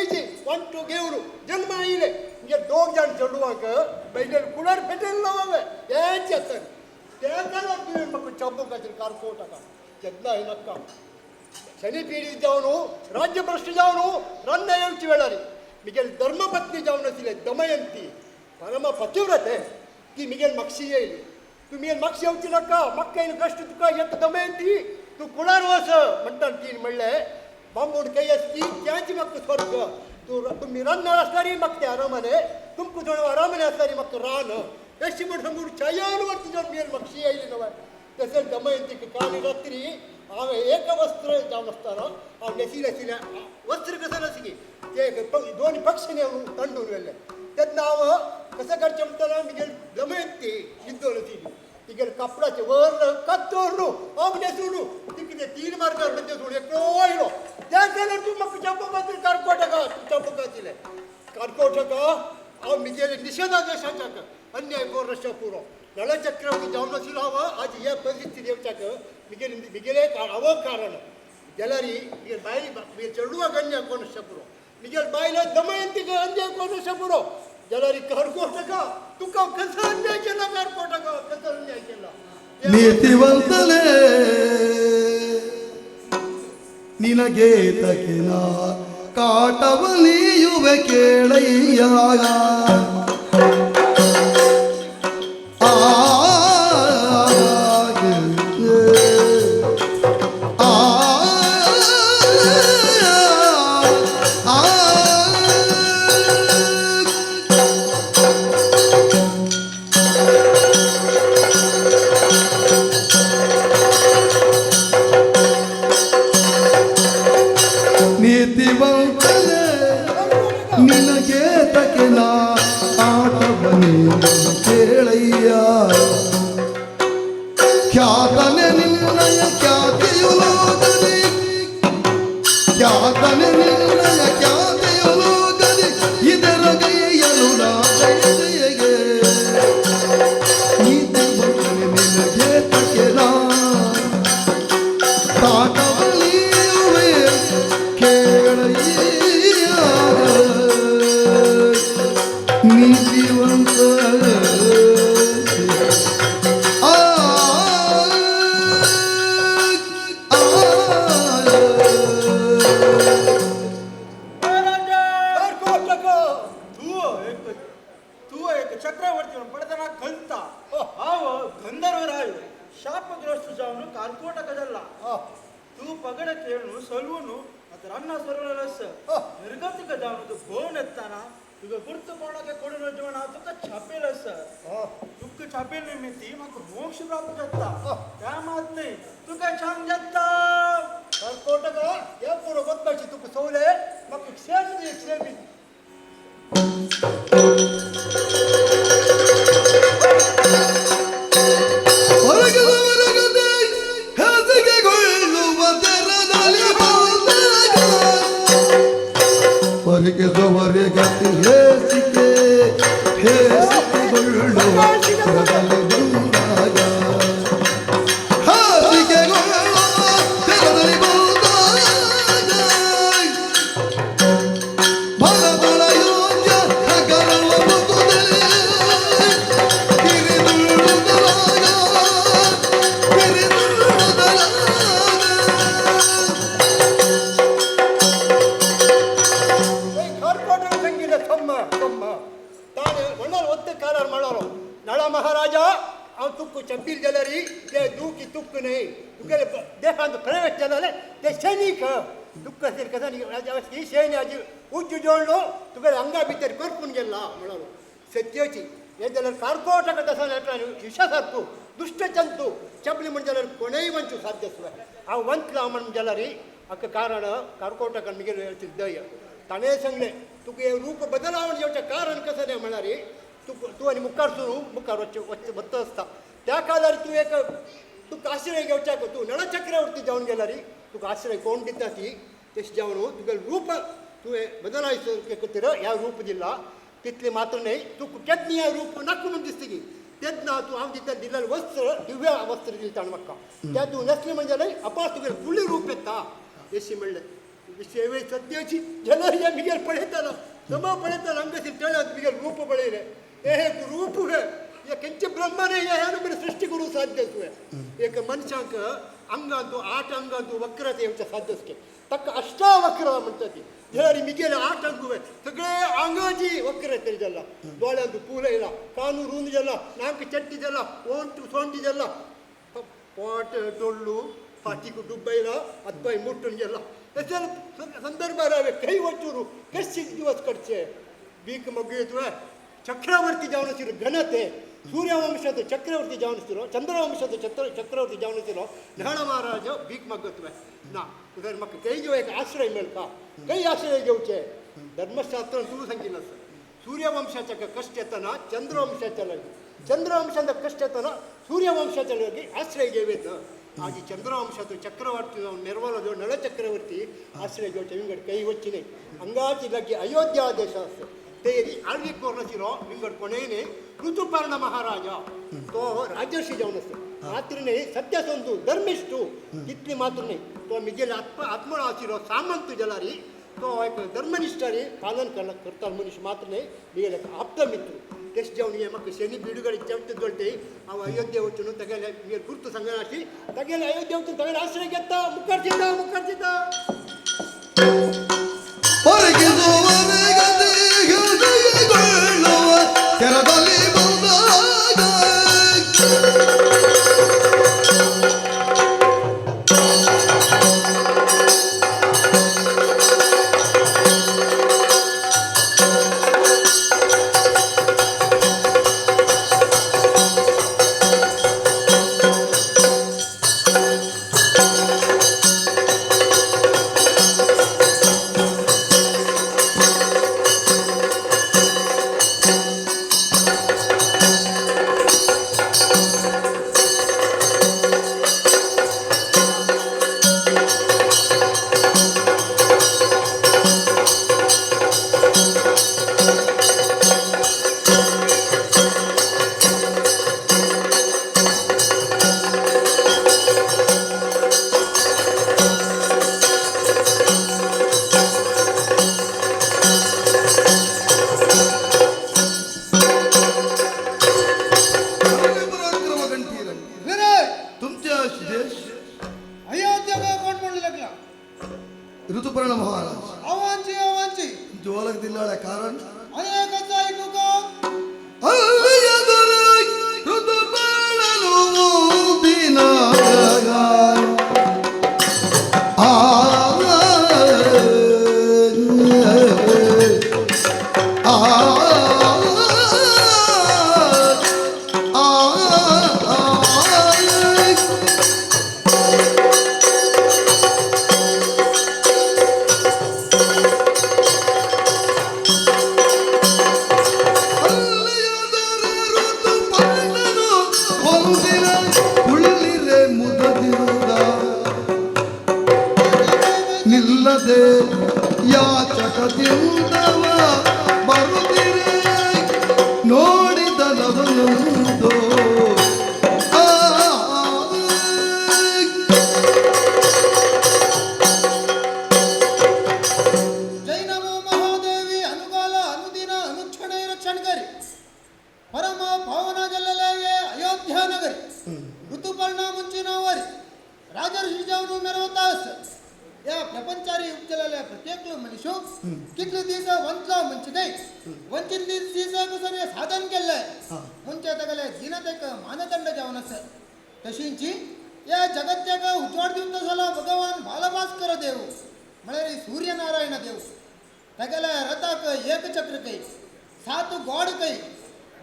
ರಕ್ತಾರಿ easy ಒಂಟು ಗೇವ್ರು ಜನ್ಮ ಇಲೆ ಹಿಂಗೆ ದೋಗ್ ಜನ ಚೆಲ್ಲುವಾಗ ಬೈಗಲ್ ಕುಳರ್ ಬೆಟ್ಟೆಲ್ಲವೇ ಏನ್ ಚೆತ್ತಾರೆ ತೇಕಾಲಟ್ಟು ಮಕ್ಕ ಚಬ್ಬು ಕಾದಿಲ್ಲ ಕಾರ್ಕೋಟಕ ಜದ್ನ ನಕ್ಕ ಶನಿ ಪೀಡಿದ್ದವನು ರಾಜ್ಯ ಭ್ರಷ್ಟಿದವನು ರನ್ನ ಹೇಳ್ತಿ ಹೇಳರಿ ಮಿಗೆಲ್ ಧರ್ಮಪತ್ನಿ ಜಾವನಸಿಲೆ ದಮಯಂತಿ ಪರಮ ಪತಿವ್ರತೆ ती मिगेल मक्षी येईल तू मिगेल मक्षी येवची नका मक्का येईल कष्ट तुका येत दमयंती तू कुणार वस म्हणटात तीन म्हणले ಬಾಂಬುಡ್ಕಯ್ಯ ಸ್ಟೀ ಚಾಂಚಿ ಮತ್ತು ಸ್ವರ್ಗ. ತುಂಬಿ ರನ್ನ ಅಸ್ತಾರಿ ಮತ್ತೆ ಅರಮನೆ ತುಂಬು ಜೋಣ ಅರಮನೆ ಅಸ್ತಾರಿ ಮತ್ತು ರಾನು. ಎಷ್ಟು ಮುಡ್ ಸಂಬುಡು ಚಯಾನು ವರ್ತಿ ಜೋಣ ಮೇಲ್ ಮಕ್ಷಿ ಐಲಿನವ. ದಸಲ್ ದಮಯಂತಿಗೆ ಕಾಲಿ ರಾತ್ರಿ ಆವ ಏಕ ವಸ್ತ್ರ ಜಾಮಸ್ತಾರ ಆ ನೆಸಿ ನೆಸಿನ ವಸ್ತ್ರ ಕಸರಸಿಗೆ ದೋಣಿ ಪಕ್ಷನೇ ಅವನು ತಂಡು ಎಲ್ಲ ತದ್ ನಾವು ಕಸ ಖರ್ಚು ಅಂತಾರ ನಿಮಗೆ ದಮಯಂತಿ ನಿದ್ದೋಳು ಸೀಲಿ ಈಗ ಕಪ್ಪಡಾಚೆ ವರ್ಣ ಕತ್ತೋರ್ನು ಅವನ ಹೆಸರು ತಿಕ್ಕಿದೆ ತೀರ್ಮಾನ ಎಕ್ಕೋ कपडाचे वर कत्तोर न्हू हांव न्हेसून ती कितें तीन मार्गार न्हेसून एकटो वयलो त्या जाल्यार तूं म्हाका चंपो खातीर कारकोटका तूं चंपो खातीले कारकोटका हांव मिगेल निषेधादेशाच्याक अन्याय वर्ष पुरो नळचक्रवर्ती जावन नाशिल्लो हांव आज हे परिस्थिती येवच्याक मिगेल मिगेले हांव कारण जाल्यार मिगेल बायली मिगेल चेडूआ अन्याय कोण पुरो मिगेल बायला दमयंतीक अन्याय कोण पुरो जाल्यार कारकोटका तुका कसो अन्याय केला कारकोटका कसो अन्याय केला ನೀತಿವಂತಲೇ ನಿನಗೆ ತಕಿನ ಕಾಟವ ನೀಯುವೆ ಕೇಳಯ್ಯ तू एक तू एक चक्रवर्ती म्हणून पडताना खंता हाव गंधर्वराय ಶಾಪಗ್ರಸ್ತ ಜಾವನು ಕಾರ್ಕೋಟಕದಲ್ಲ ತೂ ಪಗಡ ಕೇಳು ಸಲ್ವನು ಅದು ರನ್ನ ಸರ್ವಲಸ ನಿರ್ಗತಿಕ ಜಾವನದು ಗೋನ್ ಎತ್ತಾನ ಈಗ ಗುರ್ತು ಕೋಣಕ್ಕೆ ಕೊಡಿನ ಜೀವನ ತುಕ ಛಾಪೇಲಸ ತುಕ್ಕ ಛಾಪೇಲ್ ನಿಮಿತ್ತಿ ಮತ್ತು ಮೋಕ್ಷ ಪ್ರಾಪ್ತ ಜತ್ತ त्या मात नाही तुका छान जत्ता कारकोटका या पुरो बदमाशी तुका सवले म्हाका क्षेमी क्षेमी ಹೊರಗೆದವರೆ ಗತಿ ಹೇಸಿಕೆ ಹೇಸಿಕೆಗೊಳ್ಳುವ ಏಜಲ ಕಾರ್ಕೋಟಕ ದಸ ವಿಷ ಸರ್ಪು ದುಷ್ಟ ಜಂತು ಚಪ್ಪಲಿ ಮುಂಜಾನೆ ಕೊನೆಯ ಮಂಚು ಸಾಧ್ಯಸ್ವೆ ಆ ವಂತ್ ಅಮ್ಮನ ಜಲರಿ ಅಕ್ಕ ಕಾರಣ ಕಾರ್ಕೋಟಕ ಮಿಗಿಲು ಹೇಳ್ತಿದ್ದಯ್ಯ ತನೇ ಸಂಗ್ನೆ तुक हे रूप बदलावण येवच्या कारण कसं नाही म्हणणार आहे तू तू आणि मुखार सुरू मुखार वच्चे वच्चे बत्त असता त्या काळार तू एक तुका आश्रय घेवच्या तू नळचक्रावरती जाऊन गेला रे तुका आश्रय कोण दिता ती तशी जावन तुका रूप तू हे बदलायचं एकत्र ह्या रूप दिला तितली मात्र न्हय तूं कुठेच रूप नाका म्हणून दिसता की तेच ना तूं वस्त्र दिव्य वस्त्र दिलें ताणें म्हाका त्या तूं नसलें म्हणजे लय अपार तुगेलें फुडलें रूप येता अशी म्हणलें शेवे सद्याची जलय मिगेर पळयतालो समा पळयतालो आमकां शिकतालो मिगेर रूप पळयलें हे हे रूप हे हे खंयचें ब्रह्म न्हय हे सृश्टी करूंक साध्य तुवें एक मनशाक ಅಂಗದ್ದು ಆಟ ಅಂಗದ್ದು ವಕ್ರತೆ ಅಂತ ಸಾಧಸ್ಕೆ ತಕ್ಕ ಅಷ್ಟ ವಕ್ರ ಮಂಟತಿ ದೇವರಿ ಮಿಗೇಲಿ ಆಟ ಅಂಗುವೆ ಸಗಳೆ ಅಂಗಾಜಿ ವಕ್ರತೆ ಇದೆಲ್ಲ. ಬಾಳೆ ಅಂದು ಕೂಲ ಇಲ್ಲ ಕಾನು ರೂಂದಿದೆಲ್ಲ ನಾಲ್ಕು ಚಟ್ಟಿದೆಲ್ಲ ಓಂಟು ಸೋಂಟಿದೆಲ್ಲ ಪಾಟ, ಡೊಳ್ಳು ಪಾಟಿಗು ಡುಬ್ಬೈಲ, ಅದ್ಬೈ ಮುಟ್ಟುಂಜೆಲ್ಲ ಎಷ್ಟೆಲ್ಲ ಸಂದರ್ಭ ಕೈ ಒಚ್ಚೂರು ಕಷ್ಟಿದ ದಿವಸ ಕಡ್ಚೆ ಬೀಕ್ ಮಗು ಚಕ್ರವರ್ತಿ ಜವನಿಸಿರೋ ಘನತೆ, ಸೂರ್ಯವಂಶದ ಚಕ್ರವರ್ತಿ ಜವನಿಸಿರೋ ಚಂದ್ರವಂಶದ ಚಕ್ರ, ಚಕ್ರವರ್ತಿ ಜವನಿಸಿರೋ ನಹಳ ಮಹಾರಾಜ, ಭೀಕ್ ಮಗ್ಗತ್ವೆ. ನಾ ಮಕ್ಕ ಮಕ್ಕ ಕೈಗೆ ಆಶ್ರಯ ಮೇಲ್ಕ. ಕೈ ಆಶ್ರಯ ಜೋಚೆ ಧರ್ಮಶಾಸ್ತ್ರ ಅಂತೂ ಸಂಗಿಲ್ಲ ಸರ್. ಸೂರ್ಯವಂಶಾಚಕ ಕಷ್ಟತನ, ಚಂದ್ರವಂಶ ಚಲಗಿ ಚಂದ್ರವಂಶದ ಕಷ್ಟತನ, ಸೂರ್ಯವಂಶ ಚಲಗಿ ಆಶ್ರಯ ಗೆವೇತ ಆಗಿ ಚಂದ್ರವಂಶದ ಚಕ್ರವರ್ತಿ ನಿರ್ವಲದ ನಳ ಚಕ್ರವರ್ತಿ ಆಶ್ರಯ ಗೆವುಚೆ ಹಿಂಗಡೆ ಕೈ ಹೊಚ್ಚಿನೇ. ಹಂಗಾಗಿ ಲಗ್ಗೆ ಅಯೋಧ್ಯ ಆದೇಶ ತೇರಿ ಆಳ್ವಿಕೆ ಕೊರಸಿರೋ ನಿಂಗಡ್ ಕೊನೆಯೇ ಋತುಪರ್ಣ ಮಹಾರಾಜ. ತೋ ರಾಜರ್ಷಿ ಜವನಸ್ತು ಆತ್ರನೇ ಸತ್ಯ ಸಂತು ಧರ್ಮಿಷ್ಟು ಇತ್ಲಿ ಮಾತ್ರನೇ ತೋ ಮಿಜಲ್ ಆತ್ಮ ಆತ್ಮನಾಸಿರೋ ಸಾಮಂತ ಜಲರಿ. ತೋ ಧರ್ಮನಿಷ್ಠರಿ. ಪಾಲನ್ ಕರ್ಣ ಕರ್ತಾರ ಮನುಷ್ಯ ಮಾತ್ರನೇ ನಿಗಲ ಆಪ್ತ ಮಿತ್ರ ಟೆಸ್ಟ್ ಜವನಿಗೆ ಮಕ್ಕ ಶನಿ ಬಿಡುಗಡೆ ಚಂತ ದೊಡ್ಡಿ. ಅವ ಅಯೋಧ್ಯೆ ಹೊಚ್ಚನು ತಗಲೆ ನೀರು ಗುರುತು ಸಂಗನಾಶಿ. ತಗಲೆ ಅಯೋಧ್ಯೆ ಹೊಚ್ಚು ತಗಲೆ ಆಶ್ರಯ ಗೆತ್ತ ಮುಖರ್ಜಿದ ಮುಖರ್ಜಿದ ಹೊರಗೆ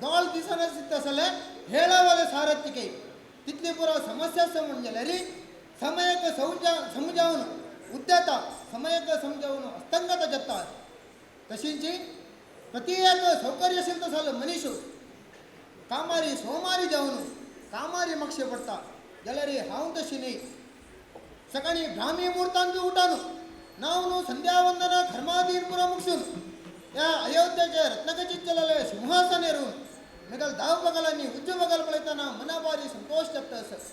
दोळ दिसना सिद्धसले ಹೇಳವಲೆ ಸಾರಥಿ ಕೈ तिथली पुरा समस्या समजलेली समयक समजा समजावून उद्यता समयक समजावून अस्तंगत जत्ता तशींची प्रति एक सौकर्यशील तसं मनीषू कामारी सोमारी जाऊन कामारी मक्ष पडता जाल्यार हांव तशी न्ही सकाळी ब्राह्मी मुहूर्तांत उठान नाव न्हू संध्या वंदना धर्मादीन पुरा मुगसून ಯಾ ಅಯೋಧ್ಯೆಗೆ ರತ್ನಗಚಿಚ್ಚಲಲೆ ಸಿಂಹಾಸನ ಇರುವುದು ಮಿಗಲ್ ದಾವ ಬಗಲ ನೀ ಉಜ್ಜ ಬಗಲ್ ಬಳಿತನ ಮನ ಬಾರಿ ಸಂತೋಷ ತಪ್ತ ಸರ್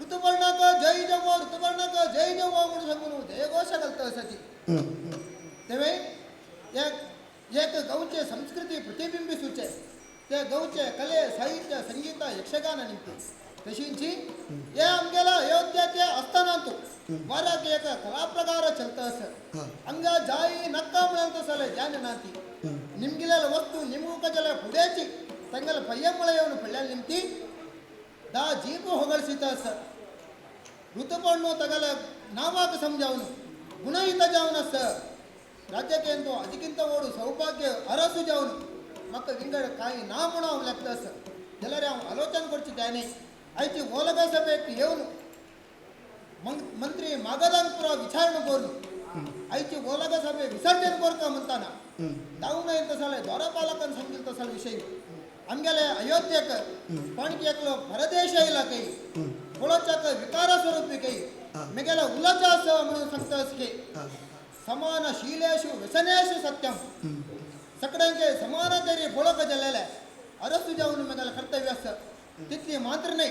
ಋತುಪರ್ಣಕ ಜೈ ಜವ ಋತುಪರ್ಣಕ ಜೈ ಜವ ಮುಡು ಸಂಗುನು ಜಯಘೋಷ ಕಲ್ತ ಸತಿ तेव्हा एक एक गौचे संस्कृती प्रतिबिंबिसूचे त्या गौचे कले साहित्य संगीत यक्षगान निमते तशींची या आमगेला अयोध्याचे असताना वाराक एक कला प्रकार चलत अस ಹಂಗ ಜಾಯಿ ನಕ್ಕ ಅಂತ ಸಲ ಧ್ಯಾನ ನಾತಿ ನಿಮ್ಗಿಲೆಲ್ಲ ವಸ್ತು ನಿಮ್ಗೂ ಕಜಲ ಪುಡೇಚಿ ತಂಗಲ ಪಯ್ಯಮಳೆಯವನು ಪಳ್ಳ್ಯಾಲ್ ನಿಂತಿ ದಾ ಜೀಪು ಹೊಗಳಿಸಿತ ಸ ಋತುಪಣ್ಣು ತಗಲ ನಾವಾಕ ಸಂಜಾವನು. ಗುಣಯುತ ಜಾವನ ಸ ರಾಜ್ಯಕ್ಕೆ ಎಂದು ಅದಕ್ಕಿಂತ ಓಡು ಸೌಭಾಗ್ಯ ಅರಸು ಜಾವನು. ಮಕ್ಕ ವಿಂಗಡ ಕಾಯಿ ನಾಮಣ ಅವನು ಲೆಕ್ಕ ಸ ಎಲ್ಲರೇ ಅವನು ಆಲೋಚನೆ ಕೊಡ್ತಿದ್ದಾನೆ ಐತಿ ಓಲಗಸಬೇಕು ಏವನು. ಮಂತ್ರಿ ಮಗದಂತರ ವಿಚಾರಣೆ ಕೋರ್ನು. ಐತಿ ಓಲಗ ವಿಸರ್ಜನೆ ಕೋರ್ಕ ಮಂತಾನ. ದಾವುನ ಇಂತ ಸಲ ದ್ವಾರಪಾಲಕನ ಸಂಗಿಲ್ತ ಸಲ ವಿಷಯ. ಆಮೇಲೆ ಅಯೋಧ್ಯಕ ಪಾಣಿಕ್ಯಕ್ಕಲು ಪರದೇಶ ಇಲಾಖೆ ಕುಳಚಕ ವಿಕಾರ ಸ್ವರೂಪಿಕೈ ಮಿಗಲ ಉಲ್ಲಚಾಸ ಸಂತೋಷಕ್ಕೆ ಸಮಾನ ಶೀಲೇಶು ವ್ಯಸನೇಶು ಸತ್ಯಂ. ಸಕಡಂಗೆ ಸಮಾನತೆರಿ ಬುಳಕ ಜಲ್ಲೆಲೆ ಅರಸು ಜವನು ಮಿಗಲ ಕರ್ತವ್ಯ ತಿತ್ಲಿ ಮಾತ್ರನೇ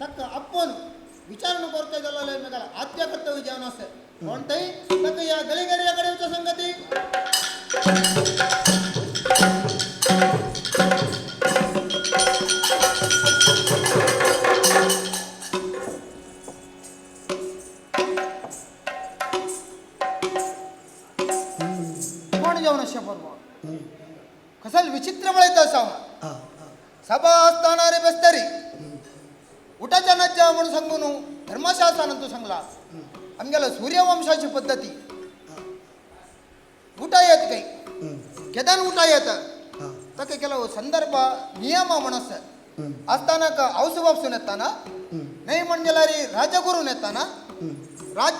ತಕ್ಕ ಅಪ್ಪನು ವಿಚಾರಣೆ ಕೊರ್ತಾ ಜಲ್ಲೆಲೆ ಮಿಗಲ ಆದ್ಯ ಕರ್ತವ್ಯ ಜೀವನಸ್ತೆ ಒಂಟೈ ತಕ್ಕ ಯಾ ಗಳಿಗರಿಯ ಕಡೆ ಸಂಗತಿ.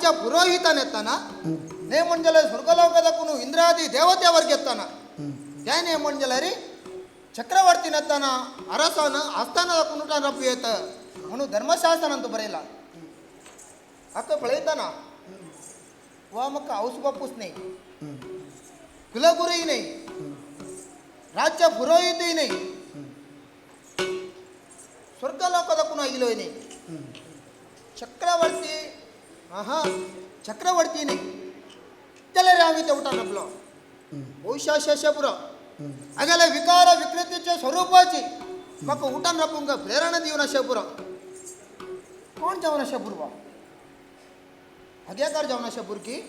ಪಂಚ ಪುರೋಹಿತನೆತ್ತನ, ನೇಮಂಜಲ ಸ್ವರ್ಗಲೋಕದಕ್ಕೂ ಇಂದ್ರಾದಿ ದೇವತೆ ವರ್ಗೆತ್ತನ ಜಯ ನೇಮಂಜಲರಿ, ಚಕ್ರವರ್ತಿನೆತ್ತನ, ಅರಸನ, ಆಸ್ಥಾನದ ಕುನುಟ ರಪ್ಪಿಯೇತ ಅವನು ಧರ್ಮಶಾಸನ ಅಂತೂ ಬರೆಯಲ್ಲ. ಅಕ್ಕ ಪಳೆಯತನ ವಾಮಕ್ಕ ಔಸ್ ಬಪ್ಪುಸ್ನೇ ಕುಲಗುರಿ ನೈ ರಾಜ್ಯ ಪುರೋಹಿತಿ ನೈ ಸ್ವರ್ಗಲೋಕದ ಕುನ ಇಲೋಯ್ನೇ ಚಕ್ರವರ್ತಿ ఆహా చక్రవర్తిని తెలరావిత ఉటానంలో బహుశా శేషపురం అగల వికార వికృతిచే స్వరూపాచి మాకు ఉటన్ రపంగా ప్రేరణ దీవన శేపురం કોણ જવાના છે પૂર્વ હગ્યાકાર જવાના છે પૂરકી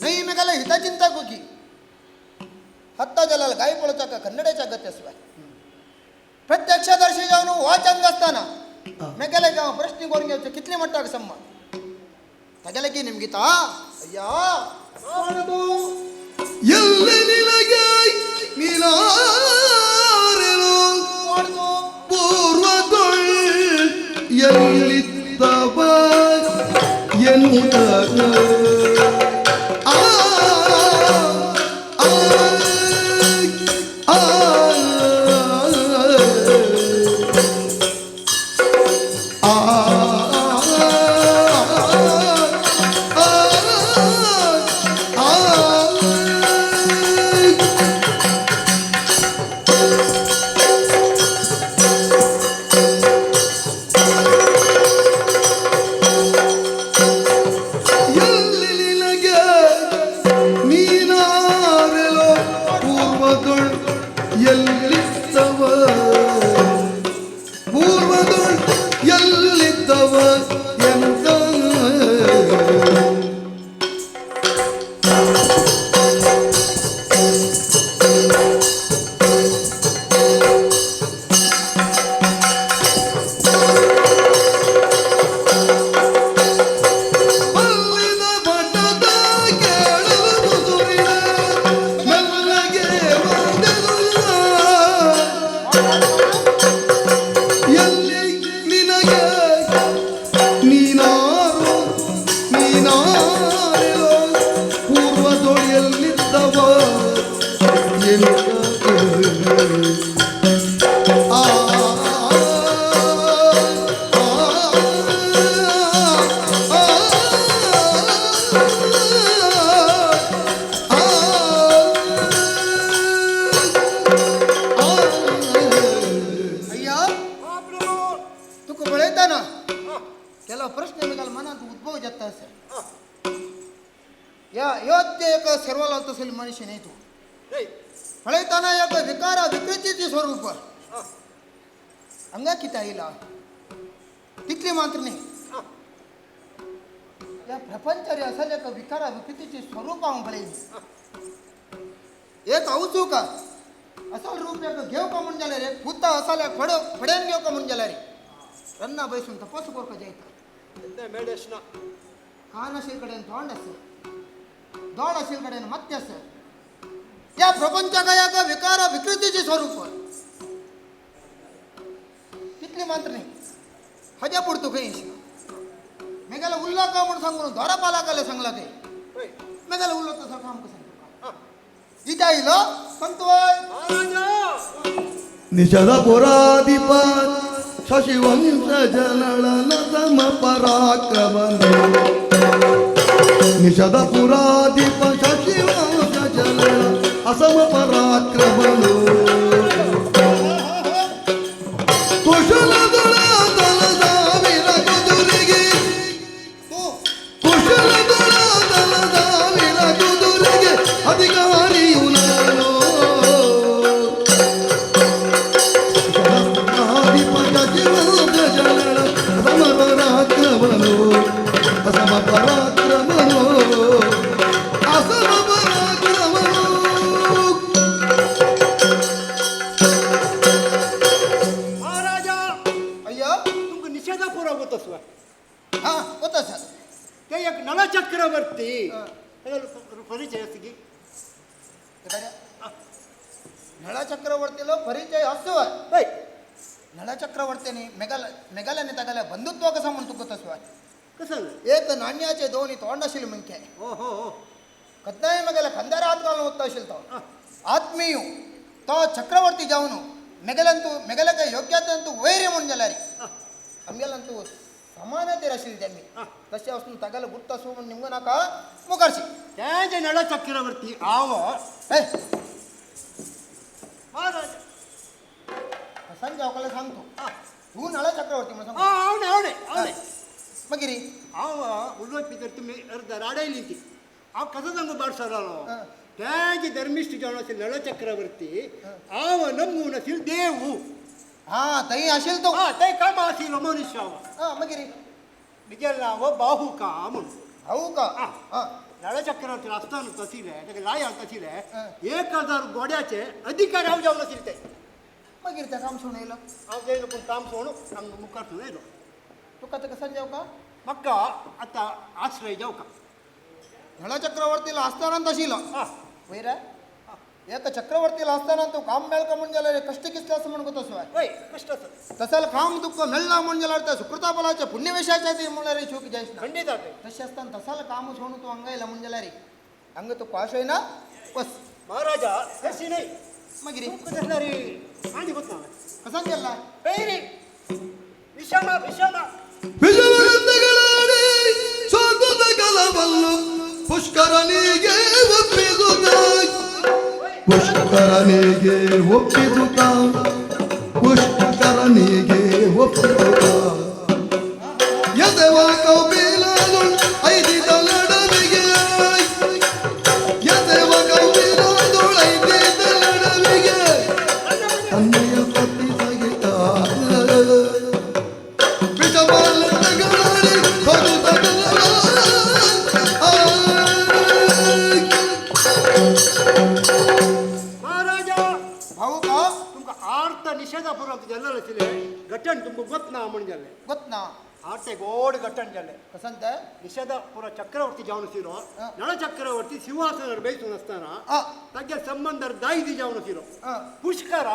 નહીં મેં કાલે હિતા ચિંતા કુકી હત્તા જલાલ ગાય પડો ચાક કન્નડે ચાક ગત્યસ્વાય પ્રત્યક્ષદર્શી જવાનું વાચંગ અસ્તાના મેં કાલે પ્રશ્ન કોરી છે કેટલી મટ્ટા સમ્મા ತಗಲಗಿ ನಿಮ್ಗಿತ? ಅಯ್ಯೋ. ಎಲ್ಲ ನಿನಗೆ ನೀನಾರೆನು ಪೂರ್ವದೊಳ್ ಎಲ್ಲಿದ್ದವ ಎನ್ನುತ್ತ ಕೆಲವು ಪ್ರಶ್ನೆ ನಿಮಗೆ ಮನ ಅಂತ ಉದ್ಭವ ಜತ್ತ ಸರ್ ಯಾ ಅಯೋಧ್ಯೆ ಏಕ ಸರ್ವಲೋಕ ಸಲಿ ಮನುಷ್ಯನೇತು ಏಯ್ ಹಳೆತನ ಯಾಕ ವಿಕಾರ ವಿಕೃತಿ ಸ್ವರೂಪ ಆ, ಅಂಗಾಕಿತ ಇಲ್ಲ ತಿಕ್ಲಿ ಮಾತ್ರನೇ ಆ, या प्रपंच रे असल एक विकार विकृतीचे स्वरूप हांव पळय एक अवचू का असल रूप एक घेव का म्हणून जाल्यार एक फुत्त असल एक फड फड्यान घेव का म्हणून जाल्यार रन्ना बैसून तपास करपा जायता ಎಂತ ಮೇಡೇಶ್ನ ಕಾನಶೀಲ್ ಕಡೆಯನ್ನು ತೊಗೊಂಡ ಸರ್ ದೋಳಶೀಲ್ ಕಡೆಯನ್ನು ಯಾ ಪ್ರಪಂಚ ಗಯಾಗ ವಿಕಾರ ವಿಕೃತಿಜಿ ಸ್ವರೂಪ. ಕಿತ್ಲಿ ಮಾತ್ರ ಹಜೆ ಪುಡ್ತು ಕೈ ಮೇಗಲ ಉಲ್ಲಾಕ ಮುಡ್ ಸಂಗುನು ದ್ವಾರಪಾಲಕಲೆ ಸಂಗ್ಲತೆ. ಮೇಗಲ ಉಲ್ಲತ ಸರ್ಕಾಮ ಇದಾಯಿಲೋ? ಸಂತೋಯ್ ನಿಜದ ಪುರಾಧಿಪ ಶಶಿವಂಶ ಜನಳನ ಪರಾಕ್ರಮನು ನಿಜದ ಪುರಾಧಿಪ ಶಶಿವಂಶ ಜನಳ ಅಸಮ नळा चक्रवर्तीलो परिचय असतो होय नळा चक्रवर्तीने मेघाल मेघालयाने तागाला बंधुत्व कसं म्हणतो कसं कसं एक नाण्याचे दोन्ही तोंड असेल म्हणजे हो हो हो कद्दाय मेघाला खंदार हात घालून होता असेल तो हा. ಆತ್ಮೀಯು तो ಚಕ್ರವರ್ತಿ ಜಾವನು ಮೆಗಲಂತೂ ಮೆಗಲಕ ಯೋಗ್ಯತೆ ಅಂತೂ ವೈರಿ म्हणून जाल्यार ಸಮಾನತೆ ರಶೀಲ್ ಜಮಿ ದಶ ವಸ್ತು ತಗಲ ಗುರ್ತ ಸೋಮ ನಿಮ್ಗೂ ನಾಕ ಮುಖರ್ಸಿ ಏಜ ನಳ ಚಕ್ರವರ್ತಿ ಆವ? ಸಂಜೆ ಅವಕಲ್ಲ ಸಂತು. चक्रवर्ती ನಳ ಚಕ್ರವರ್ತಿ ಅವನೆ ಅವನೆ ಅವನೆ. ಮಗಿರಿ. ಅವ ಉಳ್ವಪ್ಪಿ ತರ್ತಿ ಅರ್ಧ ರಾಡೈಲಿಂತಿ ಆ ಕಸದಂಗು ಬಾಡ್ಸಾರಲ್ಲ ತ್ಯಾಜ ಧರ್ಮಿಷ್ಠ ಜನ ನಳ ಚಕ್ರವರ್ತಿ ಆವ ನಮ್ಮೂನ ಸಿಲ್ ದೇವು. હા તઈ આશીલ તો હા તઈ કામ ಹಾ મનુષ્ય હા ಓ ಬಾಹು ಕಾಮ કામ ಹೌದು ಹಾ. ಹಾಂ. ನಳ ಚಕ್ರವರ್ತಿ ಅಸ್ಥಾನ ತಸಿಲೆ ಅದಕ್ಕೆ ಲಾಯ ತಸಿಲೆ ಏಕದಾರ ಗೋಡ್ಯಾಚೆ ಅಧಿಕಾರಿ ಅವ್ರು ಅವ್ರು ಸಿಗ್ತೆ. ಮಗಿರ್ತ ಕಾಮ್ ಸೋಣ ಇಲ್ಲ. ಅವ್ರು ಕುಂತ ಕಾಮ್ ಸೋಣು ನಮ್ಗೆ ಮುಕ್ಕರ್ತದೆ ಇದು. ತುಕ್ಕತಕ್ಕ ಸಂಜೆ ಅವಕ ಮಕ್ಕ ಅತ್ತ ಆಶ್ರಯ ಜೌಕ ನಳ ಚಕ್ರವರ್ತಿ ಲಾಸ್ತಾನ ತಸಿಲ ಹಾಂ. ವೈರ? ಏತ ಚಕ್ರವರ್ತಿ ಲಾಸ್ತಾನ ಅಂತೂ ಕಾಮ್ ಮೇಲ್ಕ ಮುಂಜಾಲ ಕಷ್ಟ ಕಿಷ್ಟ ಮಾಡ್ಕೊತ ಓಯ್ ಕಷ್ಟ ತಸಲ್ ಕಾಮ್ ದುಃಖ ಮೆಲ್ಲ ಮುಂಜಲಾಡ್ತ ಸುಕೃತ ಫಲಾಚ ಪುಣ್ಯವೇಶಾಚಾತಿ ಮುಳ್ಳರಿ ಚೂಕಿ ಜೈಸ್ ಖಂಡಿತ ತಶಸ್ತನ್ ತಸಲ್ ಕಾಮು ಸೋಣುತು ಅಂಗ ಇಲ್ಲ ಮುಂಜಲಾರಿ. ಅಂಗ ತು ಕ್ವಾಶೋಯ್ನ ಬಸ್ ಮಹಾರಾಜ ಕಸಿನೈ ಮಗಿರಿ. ಕಸಲ್ಲರಿ ಮಾಡಿ ಗೊತ್ತಾವ ಕಸಂಗಲ್ಲ ಬೇರಿ ವಿಷಮ ವಿಷಮ. ವಿಜಯವಂತಗಳೇ ಸೋತದ ಕಲಬಲ್ಲು ಪುಷ್ಕರನಿಗೆ ಒಪ್ಪಿದುದ ಪುಷ್ಕರನಿಗೆ ಒಪ್ಪಿಸುತ್ತ ಪುಷ್ಕರನಿಗೆ ಒಪ್ಪಿಸುತ್ತ ಎದೆವ ಪಣಜಲ್ಲೆ ಗೊತ್ತಾ ಆಟೆ ಗೋಡು ಗಟ್ಟಣಜಲ್ಲೆ. ವಸಂತ. ನಿಷಧಪುರ ಚಕ್ರವರ್ತಿ ಜಾವನಿಸಿರೋ ನಳ ಚಕ್ರವರ್ತಿ ಸಿಂಹಾಸನ ಬೇಯಿಸುವ ಸ್ಥಾನ ತಗ್ಗೆ ಸಂಬಂಧರ ದಾಯಿದಿ ಜಾವನಿಸಿರೋ ಪುಷ್ಕರ.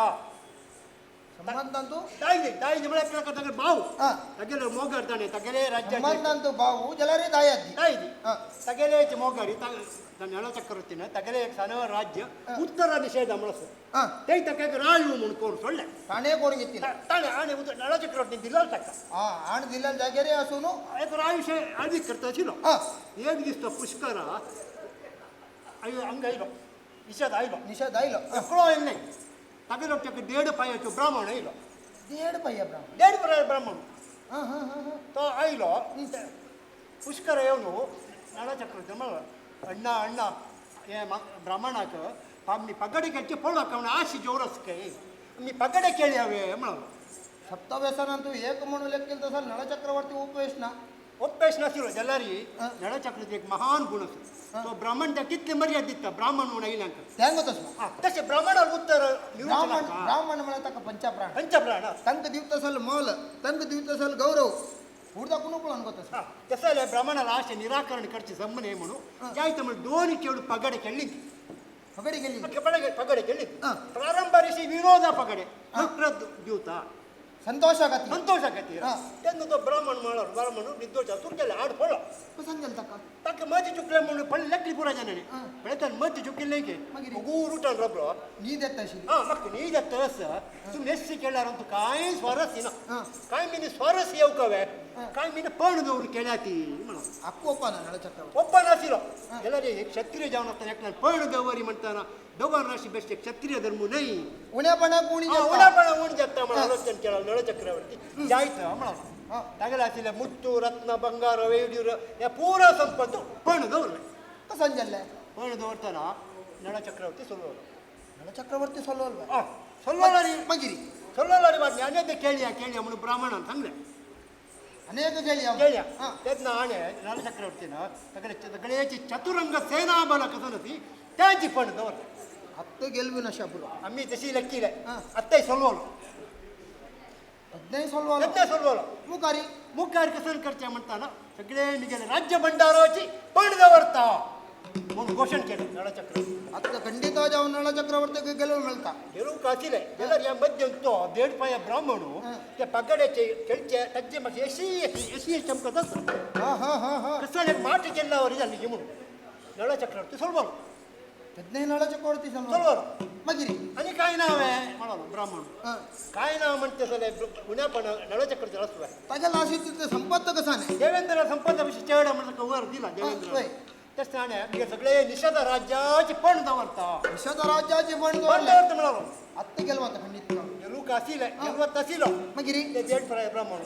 ಸಂಬಂಧಂದು ತಾಯಿ ತಾಯಿ ನಿಮ್ಮಳೆ ತಗೊಂಡು ಬಾವು. ಹಾಂ ತಗೆಲೆ ಮೋಗಾಡ್ತಾನೆ ತಗೆಲೆ ರಾಜ್ಯ ಸಂಬಂಧಂದು ಬಾವು ಜಲರಿ ದಾಯದ್ದಿ ತಾಯಿ ಹಾಂ ತಗೆಲೆ ಮೋಗಾಡಿ ನಾನು ಹೆಣ ತಕ್ಕರುತ್ತೀನಿ ತಗಲೆ ಸನ ರಾಜ್ಯ ಉತ್ತರ ನಿಷೇಧ ಮಳಸು ತೈ ತಕ್ಕ ರಾಯು ಮುಣ್ಕೋರು ಸೊಳ್ಳೆ. ತಾಣೆ ಕೊಡಗಿತ್ತಿಲ್ಲ ತಾನೆ ಆಣೆ ಉತ್ತರ ನಳ ಚಕ್ರವರ್ತಿ ದಿಲ್ಲ ತಕ್ಕ ಆ ಆಣ ದಿಲ್ಲ ಜಾಗೆರೆ ಹಸುನು? ಏಕ ರಾಯು ಆದಿ ಕರ್ತ ಚಿಲೋ ಏನ್ ದಿಸ್ತ ಪುಷ್ಕರ. ಅಯ್ಯೋ ಹಂಗೈಲೋ ನಿಷೇಧ ಆಯ್ಲೋ ನಿಷೇಧ ಆಯ್ಲೋ ಎಕ್ಕಳೋ ಎಣ್ಣೆ. કપિલોક્તક દેડ પાયો તો બ્રાહ્મણ એલો દેડ પાયા બ્રાહ્મણ દેડ પાયા બ્રાહ્મણ હા હા હા તો આયલો ಪುಷ್ಕರ ಇವನು ನಾಳಚಕ್ರ ಅಣ್ಣ ಅಣ್ಣ ಏ ಬ್ರಾಹ್ಮಣಕ ಅಮ್ಮಿ ಪಗಡೆ ಕೆಚ್ಚಿ ಪೋಳಕ ಅವನ ಆಶಿ ಜೋರಸ್ಕೈ. ನೀ ಪಗಡೆ ಕೇಳಿ ಅವೇ ಮಣಲು ಸಪ್ತವ್ಯಸನಂತೂ ಏಕಮಣು ಲೆಕ್ಕಿಲ್ದ ಸರ್ ನಳಚಕ್ರವರ್ತಿ ಉಪವೇಶನ. येवन नळचक्र मला अण्णा अण्णा हे म्हाक ब्राह्मणाक आम्ही पगडे केलचे पळोवक म्हण आशी जोरस काय मी पगडे केले हवे म्हणून सप्तव्यसनांतू एक म्हणून लेख केलं तसं नळचक्रवर्ती उपवेश ना ಒಪ್ಪೇಶ್ ನಸಿರು ಜಲ್ಲಾರಿ ಹಾ. ನಳಚಕ್ರದ एक महान गुण ಹಾ. तो ब्राह्मण त्या कितले मर्याद दिता ब्राह्मण म्हणून येयलांक त्यांग तसं हा तसे ब्राह्मणाला उत्तर ब्राह्मण ब्राह्मण म्हणत का पंचप्राण पंचप्राण तंक दिवत असेल मल तंक दिवत असेल गौरव पुढचा कुणू पण अनगत असेल हा तसं जाल्यार ब्राह्मणाला आशे निराकरण करचे जमणे म्हणून जायतं म्हणून दोन केळू पगडे केल्ली फगडी गेली पगडे पगडे केल्ली ಹಾ. प्रारंभ ऋषी विरोध पगडे फक्त दिवता ಸಂತೋಷ ಆಗತ್ತೆ ಸಂತೋಷ ಆಗತ್ತೆ ಹಾ. ಬ್ರಾಹ್ಮಣ ಮಾಡೋರು ಬ್ರಾಹ್ಮಣ ನಿರ್ದೋಷ ತುರ್ಕೆಲ್ಲ ಆಡ್ಕೊಳ್ಳೋ. ಸಂಜಲ್ ತಕ್ಕ ತಕ್ಕ ಮಣ್ಣು ಪಳ್ಳಿ ಲಕ್ಕಿ ಪೂರ ಜನನೆ. ಹಾ. ಬೆಳತನ ಚುಕ್ಕಿ ಲೈಕೆ ಮಗಿರಿ. ಗೂರು ಟನ್ ರಬ್ರೋ. ಹಾ ನೀದ ತರಸ ಸುಮ್ಮನೆ ಎಸ್ಸಿ ಕೇಳಾರಂತೂ ಕಾಯಿ ಸ್ವರಸಿನ. ಕಾಯಿ ಮೀನು ಸ್ವರಸಿ ಯಾವ್ಕವೆ ಕಾಮಿನ ಪೌಣದವ್ರು ಕೆಳಾತಿ ಮಾಡೋದು ಅಕ್ಕು ಒಪ್ಪ ನಾನು ನಳಚಕ್ಕ ಒಬ್ಬ ನಾಸಿರೋ ಎಲ್ಲರೇ ಕ್ಷತ್ರಿಯ ಜಾವನತ್ತ ಯಾಕೆ ನಾನು ಪೌಣದವರಿ ಮಾಡ್ತಾನ ದೋಬಾರ ರಾಶಿ ಬೆಸ್ಟ್ ಕ್ಷತ್ರಿಯ ಧರ್ಮ ನೈ. ಉಣಪಣ ಕೂಣಿ ಉಣಪಣ ಉಣಿ ಜತ್ತ ಆಲೋಚನೆ ಕೇಳೋದು ನಳಚಕ್ರವರ್ತಿ ಜಾಯ್ತ ಮಾಡೋದು ತಗಲಾತಿಲ್ಲ ಮುತ್ತು ರತ್ನ ಬಂಗಾರ ವೇಡಿಯೂರು ಪೂರ ಸಂಪತ್ತು ಪೌಣದವ್ರಲ್ಲ ಸಂಜಲ್ಲೆ. ಪೌಣದವ್ರತನ ನಳಚಕ್ರವರ್ತಿ ಸೊಲ್ಲೋರು. ನಳಚಕ್ರವರ್ತಿ ಸೊಲ್ಲೋಲ್ವ? ಸೊಲ್ಲೋಲಾರಿ. ಮಗಿರಿ ಸೊಲ್ಲೋಲಾರಿ ಮಾಡಿ ಅನೇಕ ಕೇಳಿಯಾ ಕೇಳಿಯ ಅವನು ಬ್ರಾಹ್ಮಣ ಅಂತ ಅನೇಕ ಗೆಳೆಯ ಗೆಳೆಯ ಎದ್ನ ಆಣೆ. ರಾಣ ಚಕ್ರವರ್ತಿನ ತಗಡೆ ತಗಡೇಚಿ ಚತುರಂಗ ಸೇನಾ ಬಲ ಕಸನಸಿ ತ್ಯಾಜಿ ಪಡೆದವರು. ಹತ್ತು ಗೆಲುವಿನ ಶಬ್ರು ಅಮ್ಮಿ ದಶಿ ಲಕ್ಕಿಲೆ. ಅತ್ತೆ ಸೊಲ್ವೋಲು. ಹದಿನೈದು ಸೊಲ್ವೋಲು. ಹದಿನೈದು ಸೊಲ್ವೋಲು. ಮುಕಾರಿ. ಮುಕಾರಿ ಕಸನ್ ಖರ್ಚು ಮಾಡ್ತಾನ. ಸಗಡೆ ನಿಗಲ ರಾಜ್ಯ ಭಂಡಾರೋಚಿ ಪಡೆದವರ್ತಾ. ಒಂದು ಕ್ವಶನ್ ಕೇಳಿ ನಳಚಕ್ರ. ಅತ್ತ ಖಂಡಿತವಾಗಿ ಅವನ ನಳಚಕ್ರವರ್ತಿಗೆ ಗೆಲುವು ಮಿಳ್ತಾ ಗೆಲುವು ಕಾಸಿಲೆ. ಎಲ್ಲರ ಯಾ ಮಧ್ಯೆ ಉಂಟು ದೇಡ್ಪಾಯ ಬ್ರಾಹ್ಮಣು ಯ ಪಗಡೆ ಕೆಳಚೆ ತಜ್ಜೆ ಮತ್ತೆ ಎಸಿ ಎಸಿ ಎಸಿ ಎಸ್ ಚಮಕ ದಸ. ಹಾ ಹಾ ಹಾ ಹಾ. ಕಸಾಲೆ ಮಾಟಿಗೆಲ್ಲ ಅವರಿಗೆ ಅಲ್ಲಿ ಇಮುನು ನಳಚಕ್ರವರ್ತಿ ಸೊಲ್ಬರು ಪದ್ನೇ ನಳಚಕ್ರವರ್ತಿ ಸೊಲ್ಬರು ಮಗಿರಿ. ಅಲ್ಲಿ ಕಾಯಿನಾವೆ ಮಾಡೋಣ ಬ್ರಾಹ್ಮಣ. ಕಾಯಿನಾವ ಮಂತೆ ಸಲೆ ಗುಣಪಣ ನಳಚಕ್ರ ಜಲಸ್ವೆ ತಗಲಾಸಿತ ಸಂಪತ್ತ ಕಸಾನೆ ದೇವೇಂದ್ರ ಸಂಪತ್ತ ವಿಶೇಷ ಚೇಡ ಮಂತ ಕವರ್ದಿಲ್ಲ ದೇವೇಂದ್ರ. कसं आणि हे सगळे निषेध राज्याचे पण दवरता ಯಶೋಧ ರಾಜಾಜಿ ಬಂದು ಬಂದು ಅಂತ म्हणालो ಅತ್ತಿಗೆಲ್ವ ಅಂತ ಖಂಡಿತ ಗೆಲುವು ಕಾಸಿಲ್ಲ ಗೆಲುವ तसिलो ಮಗಿರಿ ते बेट फ्राय ब्राह्मण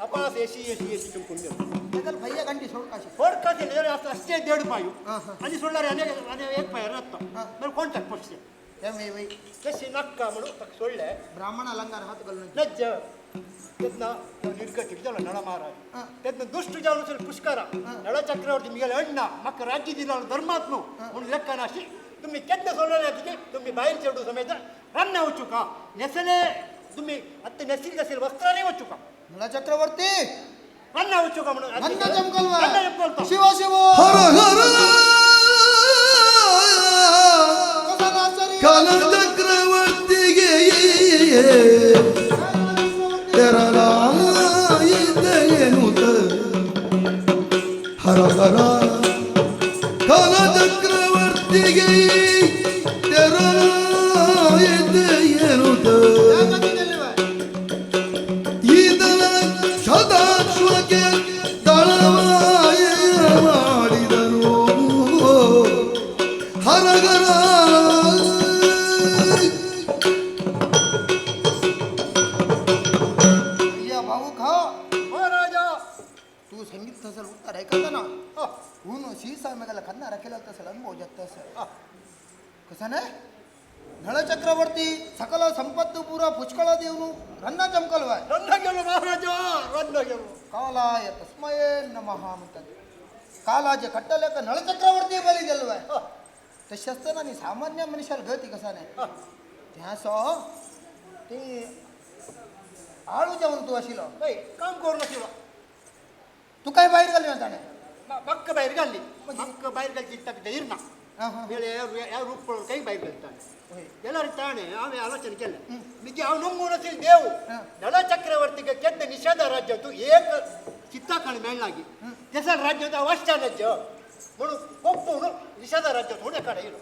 आपण येशी येशी येशी तुमकून देऊ ಯಾಕಂದ್ರೆ ಭಯ್ಯ ಗಂಟಿ ಸೋಡ್ಕಾಶಿ फोड कासिल जर असं असे देड पायू हां, हां. आणि सोडणार अनेक अनेक एक पायर रत्त हां. मला कोण टाक पक्षी ಏ ವೈ ವೈ तशी नक्का म्हणून सोडले ब्राह्मण ಅಲಂಕಾರ ಹತ್ತುಗಳು ನಜ್ಜ ತೆದ್ನ ನಿರ್ಗತಿಗೆ ಜಲ ನಳ ಮಹಾರಾಜ ತೆದ್ನ ದುಷ್ಟ ಜಾಲ ಪುಷ್ಕರ. ನಳ ಚಕ್ರವರ್ತಿ ಮಿಗಲ ಅಣ್ಣ ಮಕ್ಕ ರಾಜ್ಯದಿಂದ ಧರ್ಮಾತ್ಮ. ಒಂದು ಲೆಕ್ಕನಾಶಿ. ತುಮ್ಮಿ ಕೆದ್ದ ಸೊಲ್ಲಲಾಗಿದೆ ತುಮ್ಮಿ ಬಾಯಿಲ್ ಚೆಡು ಸಮೇತ ರನ್ನ ಉಚ್ಚುಕ. ನೆಸಲೇ ತುಮ್ಮಿ ಅತ್ತೆ ನೆಸಿಲ್ ನೆಸಿಲ್ ವಸ್ತ್ರನೇ ಉಚ್ಚುಕ. ನಳ ಚಕ್ರವರ್ತಿ ರನ್ನ ಉಚ್ಚುಕ ಶಿವ ಶಿವ! ಹರ ಹರ! ಕಾಲ ಚಕ್ರವರ್ತಿಗೆ ತೆರಲಾಯಿತೆನುತ ಹರ ಹರ ಕಲ ಚಕ್ರವರ್ತಿಗೆ ಬೈರ್ ಕಲ್ತಿದ್ದ ಇರ್ನ. ಹೇಳಿ ಯಾವ ರೂಪ ಕೈ ಬೈರ್ ಕಲ್ತಾನೆ ಎಲ್ಲರೂ ತಾಣೆ ಆಮೇಲೆ ಆಲೋಚನೆಗೆಲ್ಲ ನಿಜ ಅವನು ಮೂರಸಿ ದೇವು. ನಳ ಚಕ್ರವರ್ತಿಗೆ ಕೆಟ್ಟ ನಿಷೇಧ ರಾಜ್ಯದ್ದು ಏಕ ಚಿತ್ತಾಕಣ ಮೇಲಾಗಿ ಕೆಸಲ್ ರಾಜ್ಯದ ಅವಶ್ಯ ರಾಜ್ಯ. ಮುಳು ಕೊಪ್ಪುನು ನಿಷೇಧ ರಾಜ್ಯ ಥೋಡೆ ಕಡೆ ಇರು.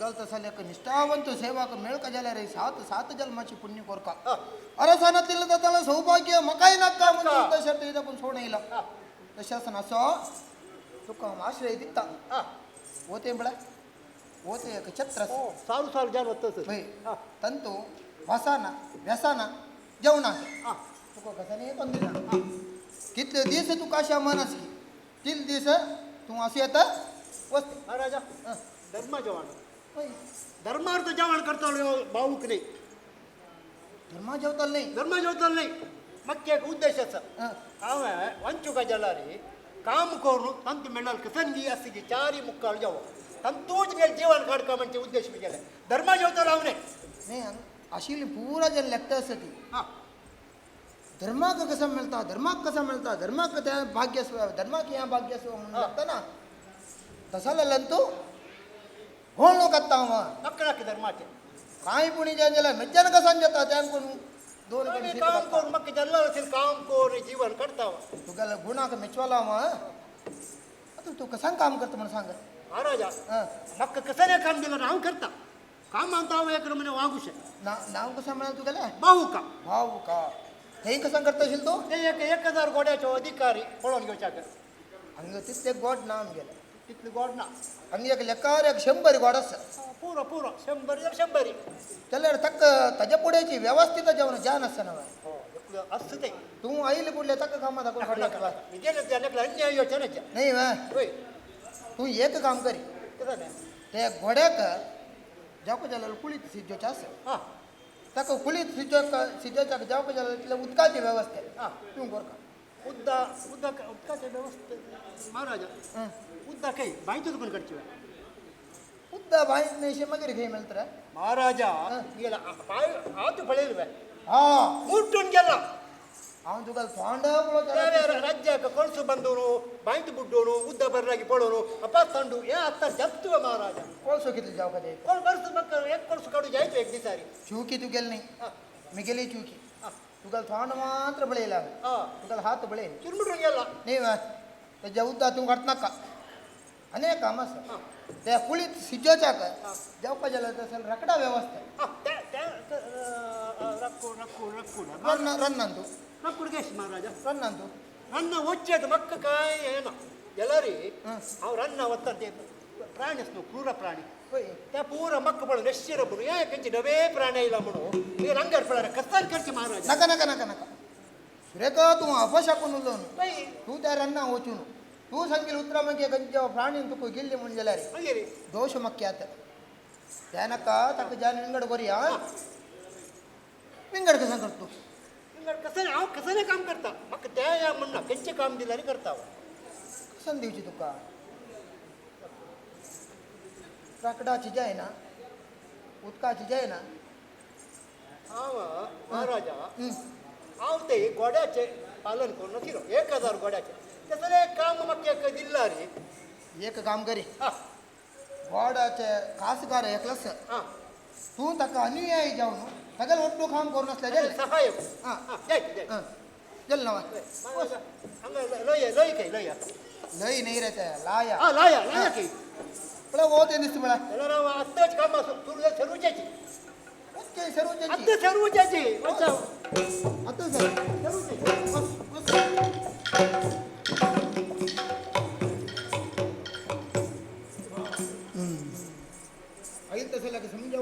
ಗೌತ ಸಲ್ಯಕ ನಿಷ್ಠಾವಂತ ಸೇವಾಕ ಮೇಳ್ಕ ಜಲರೇ ಸಾತ್ ಸಾತ್ ಜಲ್ಮಚಿ ಪುಣ್ಯ ಕೊರ್ಕ. ಅರಸನತಿಲ್ಲದ ಸೌಭಾಗ್ಯ ಮಕಾಯಿನಕ್ಕ ಮುಂದೆ ಶರ್ತ ಇದಕ್ಕೊಂದು ಸೋಣೆ ಇಲ್ಲ. ದಶಾಸನ ಸೊ तशा ते पण सोड येईल हा. तशासन असो तुका आश्रय दिता हा. ಓತೆ ಬಿಡ ಓತೆ ಛತ್ರ हो, सारू सारू जाण होतच होय ತಂತು ವಸಾನ ವ್ಯಸನ जेवणा हा. तुका कसाने ತೊಂದಿಲ್ಲ कितले दीस तू काशा मानस की किल दीस तू असे येता वस्ते महाराजा हं. धर्म जेवण होय. धर्मार्थ जेवण करता भाऊक नाही धर्मा जेवताल नाही धर्म जेवताल नाही मग एक उद्देशाचा हं. हांवें वंचुका जलारी काम ಕಾಮಕೋರು ತಂತು ಮೆಳ್ಳಲ್ ಕಿಸನ್ಗಿ ಅಸ್ಸಿಗೆ ಚಾರಿ ಮುಕ್ಕಾಳು ಜವ ತಂದು ತೂಚ್ ಮೇಲೆ ಜೀವನ ಕಾಡ್ಕೊಂಬಂಚೆ ಉದ್ದೇಶ ಮೇಲೆ ಧರ್ಮ ಜೋತಾರ ಅವನೇ. ನೇ अशील पूरा जन लेता सती हाँ धर्मा का कसम मिलता धर्मा का कसम मिलता धर्मा का त्या भाग्य धर्मा के यहाँ भाग्य लगता ना तसल लंतु हो लोग करता हूँ वहाँ धर्माचे काय पुणी जन जला मज्जन कसं जाता त्या कोण दोन आम्ही कणशी काम लागता. करून मग जल्ला असेल काम करून जीवन करता तुला गुणाक मेचवाला मग आता तू कसा काम करतो म्हणून सांग महाराजा हं. मग कसं नाही काम दिलं हांव करता काम आणता हांव एक म्हणे वागू शक ना नाव कसं मिळालं तुला भाऊ का भाऊ का हे कसा करता असेल तो ते एक एक हजार गोड्याचो अधिकारी पळून घेवच्याक हंग तिथले गोड नाम गेलं तिथली गोड ना हंग एक लेकार एक शंभर गोड असं पुरो पुरो शंभर एक शंभरी त्याला तक्क ताज्या पुढ्याची व्यवस्थित जेवण जान असतं ना हो एकलं असतं ते तू आईल पुढले तक्क कामा दाखवून काढला मी गेलं त्या लेकला अन्याय योजनेच्या नाही वा होय तू एक काम करी कसं नाही त्या घोड्याक जावक जाल्यार कुळीत सिजोच्या असं हां ताका कुळीत सिजोक सिजोच्या जावक जाल्यार तितल्या उदकाची व्यवस्था हां तू कर का उद्दा उद्दा उदकाच्या महाराजा हं. ಉದ್ದ ಕೈ ಬಾಯಿ ತುದ್ಕೊಂಡು ಕಟ್ತೀವಿ? ಉದ್ದ ಬಾಯಿ ನೇಷ ಮಗರಿ ಕೈ ಮಂತ್ರ ಮಹಾರಾಜ ನೀಲ ಆತು ಪಳೆಯುವೆ ಹಾ. ಮುಟ್ಟುನ್ಗೆಲ್ಲ ಅವನು ತುಗಲ್ ಪಾಂಡ ರಾಜ್ಯಕ್ಕೆ ಕೊಳಸು ಬಂದವನು ಬಾಯ್ತು ಬಿಟ್ಟೋನು ಉದ್ದ ಬರ್ರಾಗಿ ಪೋಳೋನು ಅಪ್ಪ ತಂಡು ಏ ಅತ್ತ ಜಪ್ತುವ ಮಹಾರಾಜ. ಕೊಳಸು ಕಿತ್ತು ಜಾವಕದೆ ಕೊಳ ಕೊಳಸು ಮಕ್ಕಳು ಏಕ್ ಕೊಳಸು ಕಡು ಜಾಯ್ತು ಏಕ್ ದಿಸಾರಿ ಚೂಕಿ ತುಗೆಲ್ನಿ ಮಿಗಲಿ ಚೂಕಿ. ತುಗಲ್ ಪಾಂಡ ಮಾತ್ರ ಬೆಳೆಯಲ್ಲ ತುಗಲ್ ಹಾತು ಬೆಳೆಯ ತಿರುಮಿಡ್ರಂಗೆಲ್ಲ ನೀವು ಜೌದ್ದ ತುಂಬ ಕಟ್ನಕ್ಕ. अनेक काम आसा ಹಾಂ त्या कुळीत सिजोच्याक हां. जावपा जाल्यार तसं रकडा व्यवस्था ಹಾಂ ರಕ್ಕು ರಕ್ಕು ರಕ್ಕು रन्न रन्नान तू ರಕ್ಕುಡು ಗೆಸ್ ಮಹಾರಾಜ रन्नान तू ನನ್ನ ಒಚ್ಚದ ಮಕ್ಕ ಕಾಯ ಏನ ಎಲ್ಲರಿ ಹಾಂ. ಅವ್ರು ರನ್ನ ಒತ್ತಂತೆ ಪ್ರಾಣಿ ಕ್ರೂರ ಪ್ರಾಣಿ होय त्या पूर मक्क पडून निश्चिर पडून या कंची डबे प्राणी आयला म्हणून हे रंगार पडणार कसाल करची महाराज नका नका नका नका सुरेखा तू अपशाकून उलोवन नाही तू त्या रन्ना वचून तू सांगील उतरा मागे गंज प्राणी तुका गिल्ली म्हणून जाल्यार हंगे रे दोष मक्के आत त्या नका ताका जान विंगड करी हा विंगड कसं करतो हिंगार कसं हांव कसं नाही काम करता म्हाका त्या या म्हणना खंयचें काम दिल्यार करता हांव. कसं दिवची तुका राकडाची जायना उदकाची जायना हांव महाराजा हं. हांव ते गोड्याचे पालन करून नाशिलो एक हजार गोड्याचे तसं एक काम म्हाका एक दिल्ला रे एक काम करी हा गोडाचे कासगार एकलस हा तू ताका अनुयायी जावन सगळं ಒಟ್ಟು काम करून असल्या अरे जाल्यार सहाय्यक हा. हा जायत जायत हं. चल नवा महाराजा हंगा लय लय काही लय लई नाही रे त्या लाया हा लाया लाया काही पळा हो ते दिसत मला त्याला आत्ताच काम असो तुला सर्वच्याची ओके सर्व त्यांची आत्ता सर्वच्याची अच्छा आता सर सर्वच्याची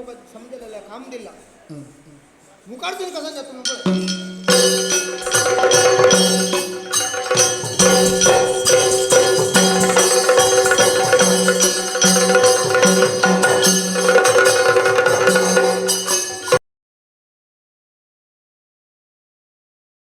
आई तसं लागे समजाव का समजायला काम दिला मुकाडतील कसं जातो मग